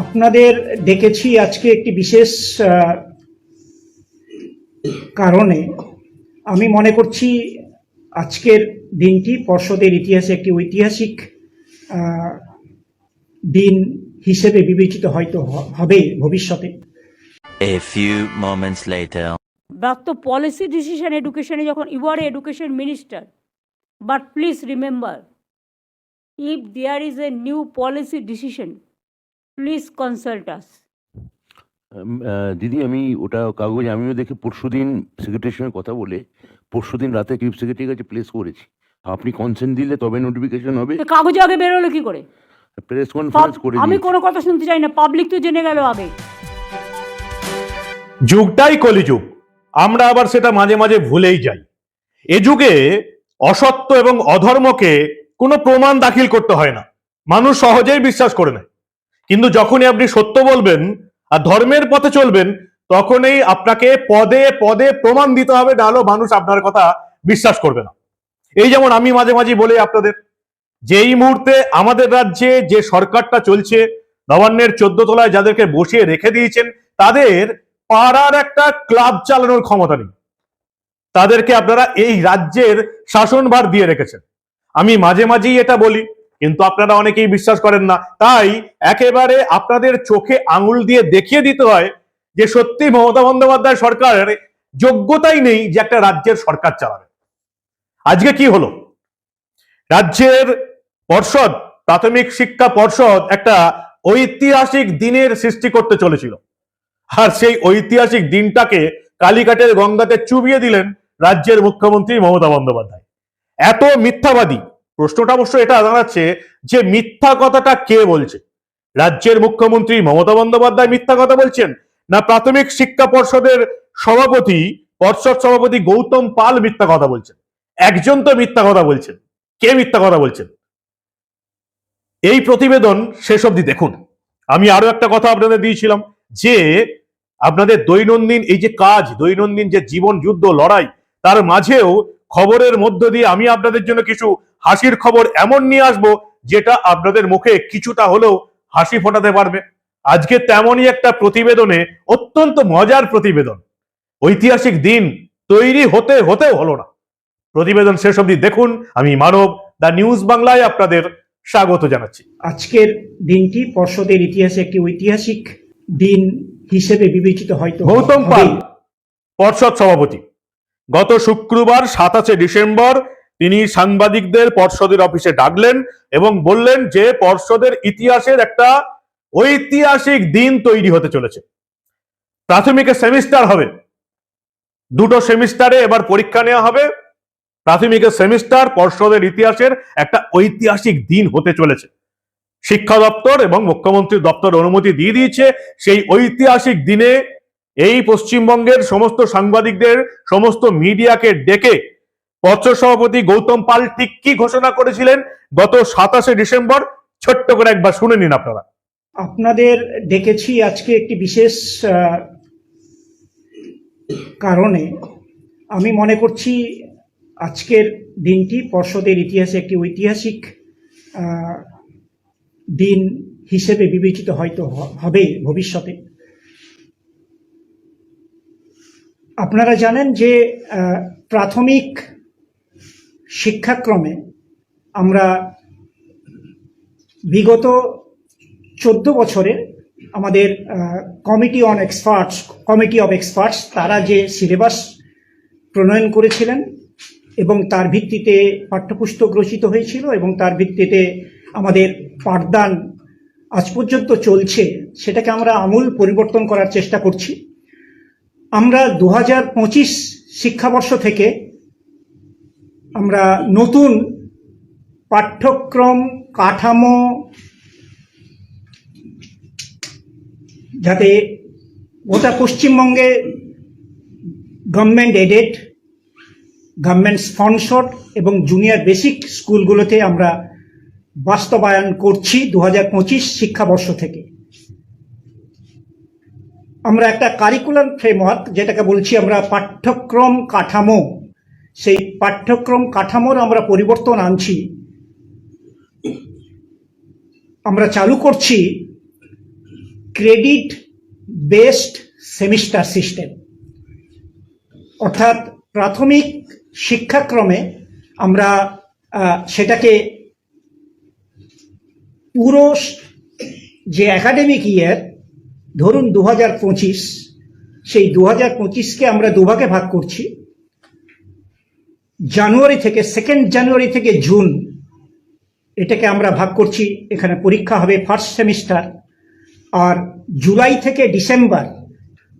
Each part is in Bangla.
আপনাদের দেখেছি আজকে একটি বিশেষ কারণে। আমি মনে করছি আজকের দিনটি পর্ষদের ইতিহাসে একটি ঐতিহাসিক দিন হিসেবে বিবেচিত হয়তো হবে ভবিষ্যতে। বাক্য পলিসি ডিসিশন এডুকেশনে যখন you are education minister but please remember if there is a new policy decision please consult us ah, দিদি আমি ওটা কাগজ আমিও দেখে পরশুদিন সেক্রেটারির সঙ্গে কথা বলে পরশুদিন রাতে চিফ সেক্রেটারির কাছে প্লেস করেছি। আপনি কনসেন্ট দিলে তবে নোটিফিকেশন হবে। কাগজে আগে বেরোলো কি করে? প্রেস কনফারেন্স করে আমি কোনো কথা শুনতে চাই না পাবলিক তো জেনে গেল আগে। যুগটাই কলিযুগ আমরা আবার সেটা মাঝে মাঝে ভুলেই যাই। এ যুগে অসত্য এবং অধর্মকে কোনো প্রমাণ দাখিল করতে হয় না। মানুষ সহজেই বিশ্বাস করে নেয়। কিন্তু যখনই আপনি সত্য বলবেন আর ধর্মের পথে চলবেন, তখনই আপনাকে পদে পদে প্রমাণ দিতে হবে নাহলে মানুষ আপনার কথা বিশ্বাস করবে না। এই যেমন আমি মাঝে মাঝে বলি আপনাদের যে এই মুহূর্তে আমাদের রাজ্যে যে সরকারটা চলছে, নবান্নের চোদ্দ তলায় যাদেরকে বসিয়ে রেখে দিয়েছেন, তাদের পাড়ার একটা ক্লাব চালানোর ক্ষমতা নেই। তাদেরকে আপনারা এই রাজ্যের শাসনভার দিয়ে রেখেছেন। আমি মাঝে মাঝেই এটা বলি কিন্তু আপনারা অনেকেই বিশ্বাস করেন না। তাই একেবারে আপনাদের চোখে আঙুল দিয়ে দেখিয়ে দিতে হয় যে সত্যি মমতা বন্দ্যোপাধ্যায় সরকারের যোগ্যতাই নেই যে একটা রাজ্যের সরকার চালাবে। আজকে কি হলো? রাজ্যের পর্ষদ, প্রাথমিক শিক্ষা পর্ষদ একটা ঐতিহাসিক দিনের সৃষ্টি করতে চলেছিল। আর সেই ঐতিহাসিক দিনটাকে কালীঘাটের গঙ্গাতে চুবিয়ে দিলেন রাজ্যের মুখ্যমন্ত্রী মমতা বন্দ্যোপাধ্যায়। এত মিথ্যাবাদী প্রশ্নটা অবশ্য এটা দাঁড়াচ্ছে যে মিথ্যা কথাটা কে বলছে? রাজ্যের মুখ্যমন্ত্রী মমতা বন্দ্যোপাধ্যায় মিথ্যা কথা বলছেন না প্রাথমিক শিক্ষা পর্ষদের সভাপতি, পর্ষদ সভাপতি গৌতম পাল মিথ্যা কথা বলছেন? একজন তো মিথ্যা কথা বলছেন। কে মিথ্যা কথা বলছেন? এই প্রতিবেদন শেষ অবধি দেখুন। আমি আরও একটা কথা আপনাদের দিয়েছিলাম যে আপনাদের দৈনন্দিন এই যে কাজ, দৈনন্দিন যে জীবন, যুদ্ধ, লড়াই, তার মাঝেও খবরের মধ্য দিয়ে আমি আপনাদের জন্য কিছু হাসির খবর এমন নিয়ে আসব যেটা আপনাদের মুখে কিছুটা হলেও হাসি ফোটাতে পারবে। আজকে তেমনই একটা প্রতিবেদনে অত্যন্ত মজার প্রতিবেদন। ঐতিহাসিক দিন তৈরি হতে হতে হলো না। প্রতিবেদন শেষ অবধি দেখুন আমি মানব দা নিউজ বাংলায় আপনাদের স্বাগত জানাচ্ছি। আজকের দিনটি পর্ষদের ইতিহাসে একটি ঐতিহাসিক দিন হিসেবে বিবেচিত হয়তো গৌতম পাল পর্ষদ সভাপতি। গত শুক্রবার সাতাশে ডিসেম্বর তিনি সাংবাদিকদের পর্ষদের অফিসে ডাকলেন এবং বললেন যে পর্ষদের ইতিহাসের একটা ঐতিহাসিক দিন তৈরি হতে চলেছে। প্রাথমিকের সেমিস্টার হবে। দুটো সেমিস্টারে এবার পরীক্ষা নেওয়া হবে। প্রাথমিকের সেমিস্টার পর্ষদের ইতিহাসের একটা ঐতিহাসিক দিন হতে চলেছে। শিক্ষা দপ্তর এবং মুখ্যমন্ত্রীর দপ্তর অনুমতি দিয়ে দিয়েছে, সেই ঐতিহাসিক দিনে এই পশ্চিমবঙ্গের সমস্ত সাংবাদিকদের, সমস্ত মিডিয়াকে ডেকে পর্ষদ সভাপতি গৌতম পাল ঠিক কি ঘোষণা করেছিলেন, গত সাতাশে ডিসেম্বর। ছোট্ট করে একবার শুনে নিন আপনারা। আপনাদের ডেকেছি আজকে একটি বিশেষ কারণে। আমি মনে করছি আজকের দিনটি পর্ষদের ইতিহাসে একটি ঐতিহাসিক দিন হিসেবে বিবেচিত হয়তো হবে ভবিষ্যতে। আপনারা জানেন যে প্রাথমিক শিক্ষাক্রমে আমরা বিগত চোদ্দ বছরে আমাদের committee on experts committee of experts তারা যে সিলেবাস প্রণয়ন করেছিলেন এবং তার ভিত্তিতে পাঠ্যপুস্তক রচিত হয়েছিল এবং তার ভিত্তিতে আমাদের পাঠদান আজ পর্যন্ত চলছে, সেটাকে আমরা আমূল পরিবর্তন করার চেষ্টা করছি। আমরা দু হাজার পঁচিশ শিক্ষাবর্ষ থেকে আমরা নতুন পাঠ্যক্রম, কাঠামো যাতে গোটা পশ্চিমবঙ্গে গভর্নমেন্ট এডেড গভর্নমেন্ট স্পন্সর্ড এবং জুনিয়র বেসিক স্কুলগুলোতে আমরা বাস্তবায়ন করছি দু হাজার পঁচিশ শিক্ষাবর্ষ থেকে। আমরা একটা কারিকুলাম ফ্রেমওয়ার্ক যেটাকে বলছি আমরা পাঠ্যক্রম কাঠামো, সেই পাঠ্যক্রম কাঠামোর আমরা পরিবর্তন আনছি, আমরা চালু করছি ক্রেডিট বেসড সেমিস্টার সিস্টেম। অর্থাৎ প্রাথমিক শিক্ষাক্রমে আমরা সেটাকে পুরো যে একাডেমিক ইয়ার, ধরুন দু হাজার পঁচিশ, সেই দু হাজার পঁচিশকে আমরা দুভাগে ভাগ করছি। জানুয়ারি থেকে সেকেন্ড জানুয়ারি থেকে জুন এটাকে আমরা ভাগ করছি। এখানে পরীক্ষা হবে ফার্স্ট সেমিস্টার আর জুলাই থেকে ডিসেম্বর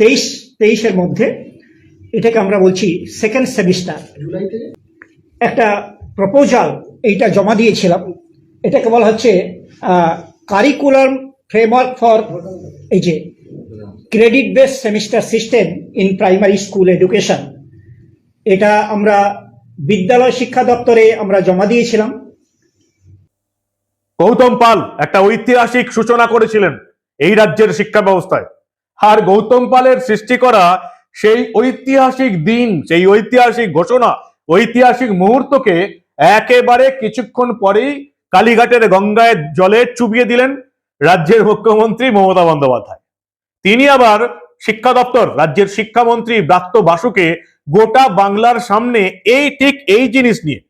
তেইশ তেইশের মধ্যে এটাকে আমরা বলছি সেকেন্ড সেমিস্টার একটা প্রপোজাল এইটা জমা দিয়েছিলাম। এটাকে বলা হচ্ছে কারিকুলাম ফ্রেমওয়ার্ক ফর এই যে credit base semester system in primary school education এটা আমরা বিদ্যালয় শিক্ষা দপ্তরে আমরা জমা দিয়েছিলাম। গৌতম পাল একটা ঐতিহাসিক সূচনা করেছিলেন এই রাজ্যের শিক্ষা ব্যবস্থায়। আর গৌতম পালের সৃষ্টি করা সেই ঐতিহাসিক দিন, সেই ঐতিহাসিক ঘোষণা, ঐতিহাসিক মুহূর্তকে একেবারে কিছুক্ষণ পরেই কালীঘাটের গঙ্গায় জলে চুবিয়ে দিলেন রাজ্যের মুখ্যমন্ত্রী মমতা বন্দ্যোপাধ্যায়। তিনি আবার শিক্ষা দপ্তর, রাজ্যের শিক্ষামন্ত্রী ব্রাত্য বাসুকে গোটা বাংলার সামনে এই ঠিক এই জিনিস নিয়ে।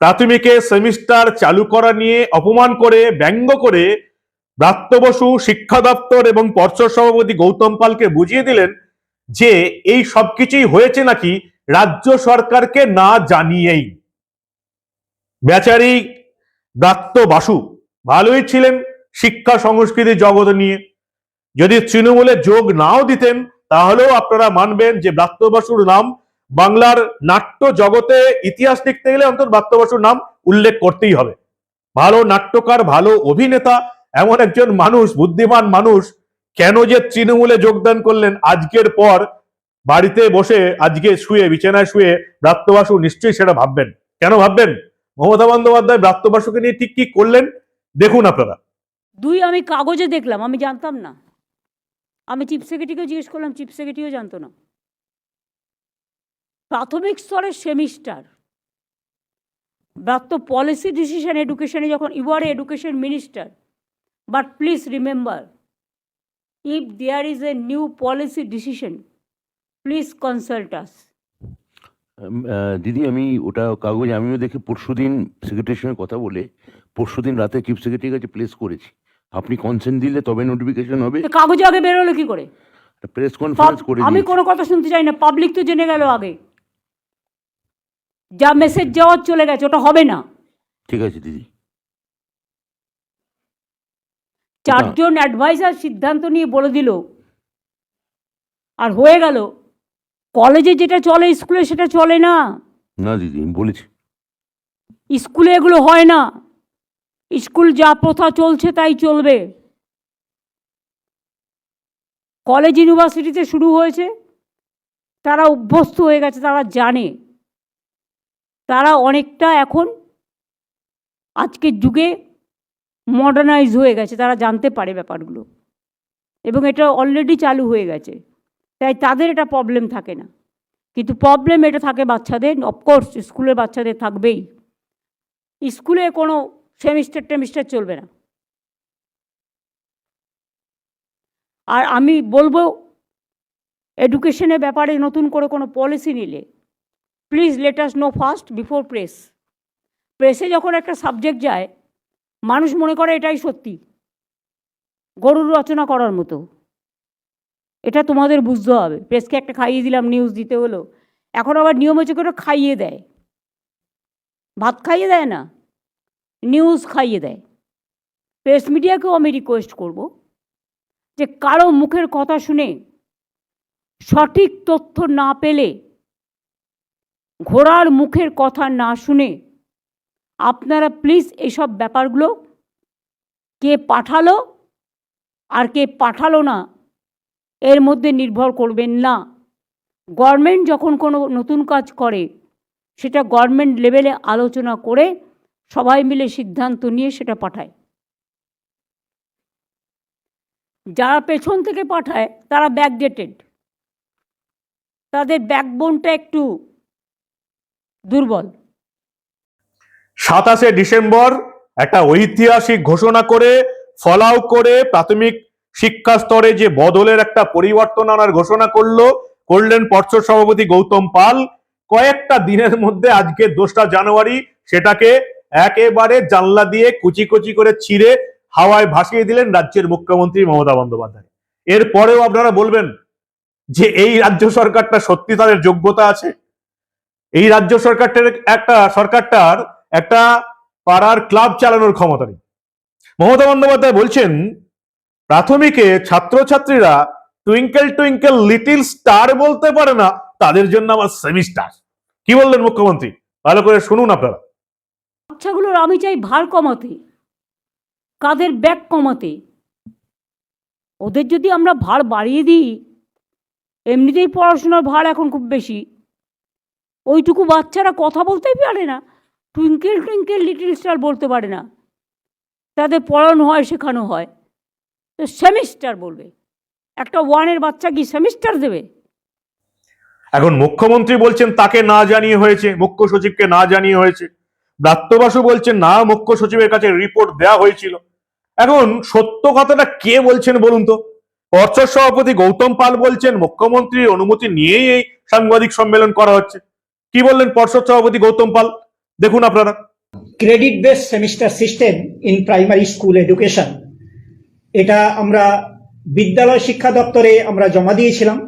প্রাথমিকে সেমিস্টার চালু করা নিয়ে অপমান করে, ব্যঙ্গ করে ব্রাত্য বসু, শিক্ষা দপ্তর এবং পর্ষদ সভাপতি গৌতম পালকে বুঝিয়ে দিলেন যে এই সবকিছুই হয়েছে নাকি রাজ্য সরকারকে না জানিয়েই। বেচারি ব্রাত্য বাসু ভালোই ছিলেন শিক্ষা সংস্কৃতি জগৎ নিয়ে। যদি তৃণমূলে যোগ নাও দিতেন, তাহলেও আপনারা মানবেন যে ব্রাত্য বাসুর নাম বাংলার নাট্য জগতে ইতিহাস লিখতে গেলে অন্তত ব্রাত্য বাসুর নাম উল্লেখ করতেই হবে। ভালো নাট্যকার, ভালো অভিনেতা, এমন একজন মানুষ, বুদ্ধিমান মানুষ, কেন যে তৃণমূলে যোগদান করলেন আজকের পর বাড়িতে বসে, আজকে শুয়ে, বিছানায় শুয়ে ব্রাত্য বাসু নিশ্চয়ই সেটা ভাববেন। কেন ভাববেন? মমতা বন্দ্যোপাধ্যায় ব্রাত্য বাসুকে নিয়ে ঠিক কি করলেন? দেখুন আপনারা। দুই আমি কাগজে দেখলাম, আমি জানতাম না। আমি চিফ সেক্রেটারিকেও জিজ্ঞেস করলাম, চিফ সেক্রেটারিও জানতো না। প্রাথমিক স্তরের সেমিস্টার। ব্রাত্য পলিসি ডিসিশন এডুকেশনে যখন you are education minister but please remember if there is a new policy decision please consult us দিদি আমি ওটা কাগজ আমিও দেখে পরশুদিন সেক্রেটারির সঙ্গে কথা বলে পরশু দিন রাতে চিফ সেক্রেটারির কাছে প্লেস করেছি। আপনি কনসেন্ট দিলে তবে নোটিফিকেশন হবে। কাগজে আগে বেরোলো কি করে? প্রেস কনফারেন্স করে আমি কোনো কথা শুনতে চাই না পাবলিক তো জেনে গেল আগে। যা মেসেজ যাওয়ার চলে গেছে ওটা হবে না। ঠিক আছে দিদি। চারজন অ্যাডভাইজার সিদ্ধান্ত নিয়ে বলে দিল। আর হয়ে গেল। কলেজে যেটা চলে স্কুলে সেটা চলে না। না দিদি আমি বলেছি। স্কুলে এগুলো হয় না। স্কুল যা প্রথা চলছে তাই চলবে। কলেজ ইউনিভার্সিটিতে শুরু হয়েছে। তারা অভ্যস্ত হয়ে গেছে তারা জানে। তারা অনেকটা এখন আজকের যুগে মডার্নাইজ হয়ে গেছে, তারা জানতে পারে ব্যাপারগুলো। এবং এটা অলরেডি চালু হয়ে গেছে। তাই তাদের এটা প্রবলেম থাকে না। কিন্তু প্রবলেম এটা থাকে বাচ্চাদের অফকোর্স স্কুলের বাচ্চাদের থাকবেই। স্কুলে কোনো সেমিস্টার টেমিস্টার চলবে না। আর আমি বলব এডুকেশনের ব্যাপারে নতুন করে কোনো পলিসি নিলে please let us know first before press প্রেসে যখন একটা সাবজেক্ট যায়, মানুষ মনে করে এটাই সত্যি। গরুর রচনা করার মতো। এটা তোমাদের বুঝতে হবে। প্রেসকে একটা খাইয়ে দিলাম নিউজ দিতে হলো। এখন আবার নিয়ম হচ্ছে করে খাইয়ে দেয়। ভাত খাইয়ে দেয় না নিউজ খাইয়ে দেয়। প্রেস মিডিয়াকেও আমি রিকোয়েস্ট করব যে কারও মুখের কথা শুনে সঠিক তথ্য না পেলে ঘোড়ার মুখের কথা না শুনে। আপনারা প্লিজ এসব ব্যাপারগুলো কে পাঠালো আর কে পাঠালো না, এর মধ্যে নির্ভর করবেন না। গভর্নমেন্ট যখন কোনো নতুন কাজ করে, সেটা গভর্নমেন্ট লেভেলে আলোচনা করে সবাই মিলে সিদ্ধান্ত নিয়ে সেটা পাঠায়। যারা পেছন থেকে পাঠায়, তারা ব্যাকডেটেড তাদের ব্যাকবোনটা একটু দুর্বল। সাতাশে ডিসেম্বর একটা ঐতিহাসিক ঘোষণা করে ফলাও করে প্রাথমিক শিক্ষা স্তরে যে বদলের একটা পরিবর্তন আনার ঘোষণা করল, করলেন পর্ষদ সভাপতি গৌতম পাল। কয়েকটা দিনের মধ্যে আজকে দোসরা জানুয়ারি সেটাকে একেবারে জানলা দিয়ে কুচি কুচি করে ছিঁড়ে হাওয়ায় ভাসিয়ে দিলেন রাজ্যের মুখ্যমন্ত্রী মমতা বন্দ্যোপাধ্যায়। এরপরেও আপনারা বলবেন যে এই রাজ্য সরকারটা সত্যি তাদের যোগ্যতা আছে? এই রাজ্য সরকারটার একটা সরকারটার একটা পাড়ার ক্লাব চালানোর ক্ষমতা নেই। মমতা বন্দ্যোপাধ্যায় বলছেন, প্রাথমিকে ছাত্রছাত্রীরা টুইঙ্কেল টুইঙ্কেল লিটিল স্টার বলতে পারে না, তাদের জন্য আবার সেমিস্টার কি বললেন মুখ্যমন্ত্রী? ভালো করে শুনুন আপনারা। বাচ্চাগুলোর আমি চাই ভার কমাতে, কাদের ব্যাগ কমাতে। ওদের যদি আমরা ভার বাড়িয়ে দিই, এমনিতেই পড়াশোনার ভার এখন খুব বেশি। ওইটুকু বাচ্চারা কথা বলতেই পারে না। টুইঙ্কেল টুইঙ্কেল লিটিল স্টার বলতে পারে না। তাদের পড়ানো হয়, শেখানো হয়। তো সেমিস্টার বলবে। একটা ওয়ানের বাচ্চা কি সেমিস্টার দেবে? এখন মুখ্যমন্ত্রী বলছেন তাকে না জানিয়ে হয়েছে, মুখ্য সচিবকে না জানিয়ে হয়েছে। ব্রাত্য বলছেন না, মুখ্য সচিবের কাছে রিপোর্ট দেওয়া হয়েছিল। এখন সত্য কথাটা কে বলছেন বলুন তো? পর্ষদ সভাপতি গৌতম পাল বলছেন, মুখ্যমন্ত্রীর অনুমতি নিয়েই এই সাংবাদিক সম্মেলন করা হচ্ছে। কি বললেন পর্ষদ সভাপতি গৌতম পাল? দেখুন আপনারা। Credit base semester system in primary school education এটা আমরা বিদ্যালয় শিক্ষা দপ্তরে আমরা জমা দিয়েছিলাম।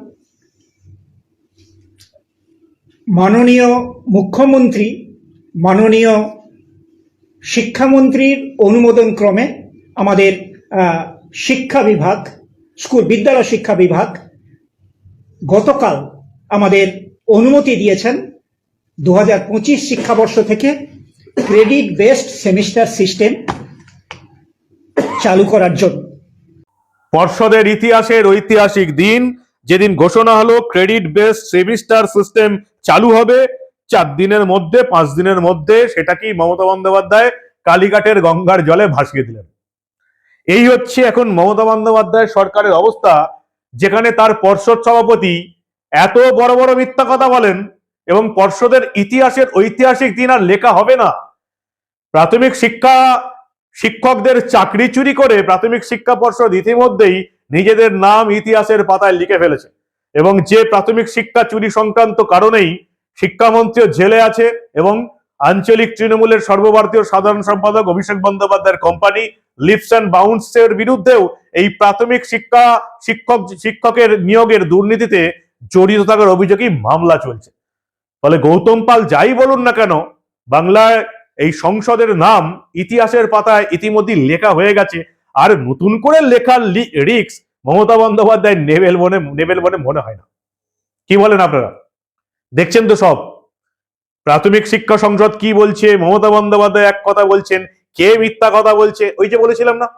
মাননীয় মুখ্যমন্ত্রী, মাননীয় শিক্ষামন্ত্রীর অনুমোদন ক্রমে আমাদের শিক্ষা বিভাগ, স্কুল, বিদ্যালয় শিক্ষা বিভাগ গতকাল আমাদের অনুমতি দিয়েছেন। দু শিক্ষাবর্ষ থেকে ক্রেডিট বেসড সেমিস্টার সিস্টেম চালু করার জন্য। পর্ষদের ইতিহাসের ঐতিহাসিক দিন, যেদিন ঘোষণা হলো ক্রেডিট বেস সেমিস্টার সিস্টেম চালু হবে, চার দিনের মধ্যে, পাঁচ দিনের মধ্যে, সেটাকেই মমতা বন্দ্যোপাধ্যায় কালীঘাটের গঙ্গার জলে ভাসিয়ে দিলেন। এই হচ্ছে এখন মমতা বন্দ্যোপাধ্যায় সরকারের অবস্থা, যেখানে তার পর্ষদ সভাপতি এত বড় বড় মিথ্যা কথা বলেন এবং পর্ষদের ইতিহাসের ঐতিহাসিক দিন আর লেখা হবে না। প্রাথমিক শিক্ষা শিক্ষকদের চাকরি চুরি করে প্রাথমিক শিক্ষা পর্ষদ ইতিমধ্যেই নিজেদের নাম ইতিহাসের পাতায় লিখে ফেলেছে। এবং যে প্রাথমিক শিক্ষা চুরি সংক্রান্ত কারণেই শিক্ষামন্ত্রীও জেলে আছে এবং আঞ্চলিক তৃণমূলের সর্বভারতীয় সাধারণ সম্পাদক অভিষেক বন্দ্যোপাধ্যায়ের কোম্পানি লিপস অ্যান্ড বাউন্সের বিরুদ্ধেও এই প্রাথমিক শিক্ষা শিক্ষক শিক্ষকের নিয়োগের দুর্নীতিতে জড়িত থাকার অভিযোগেই মামলা চলছে। ফলে গৌতম পাল যাই বলুন না কেন, বাংলায় এই সংসদের নাম ইতিহাসের পাতায় ইতিমধ্যে লেখা হয়ে গেছে। আর নতুন করে লেখার রিক্স মমতা বন্দ্যোপাধ্যায় নেবেল বনে নেবেল বনে মনে হয় না। কি বলেন আপনারা? দেখছেন তো সব। প্রাথমিক শিক্ষা সংসদ কি বলছে? মমতা বন্দ্যোপাধ্যায় এক কথা বলছেন, কে মিথ্যা কথা বলছে? ওই যে বলেছিলাম না?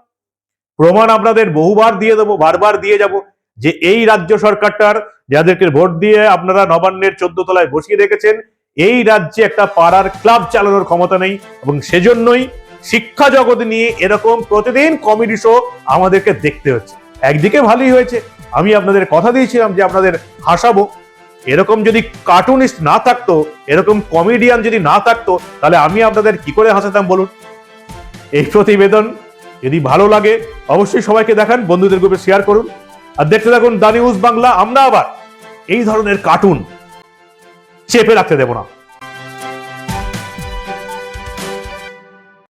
প্রমাণ আপনাদের বহুবার দিয়ে দেবো, বারবার দিয়ে যাব। যে এই রাজ্য সরকারটার যাদেরকে ভোট দিয়ে আপনারা নবান্নের চোদ্দ তলায় বসিয়ে রেখেছেন, এই রাজ্যে একটা পাড়ার ক্লাব চালানোর ক্ষমতা নেই এবং সেজন্যই শিক্ষা জগৎ নিয়ে এরকম প্রতিদিন কমেডি শো আমাদেরকে দেখতে হচ্ছে। একদিকে ভালোই হয়েছে, আমি আপনাদের কথা দিয়েছিলাম যে আপনাদের হাসাবো। এরকম যদি কার্টুনিস্ট না থাকতো, এরকম কমেডিয়ান যদি না থাকতো, তাহলে আমি আপনাদের কি করে হাসাতাম বলুন? এই প্রতিবেদন যদি ভালো লাগে, অবশ্যই সবাইকে দেখান, বন্ধুদের গ্রুপে শেয়ার করুন। আর দেখতে থাকুন দা নিউজ বাংলা, আমরা আবার এই ধরনের কার্টুন চেপে রাখতে দেব না।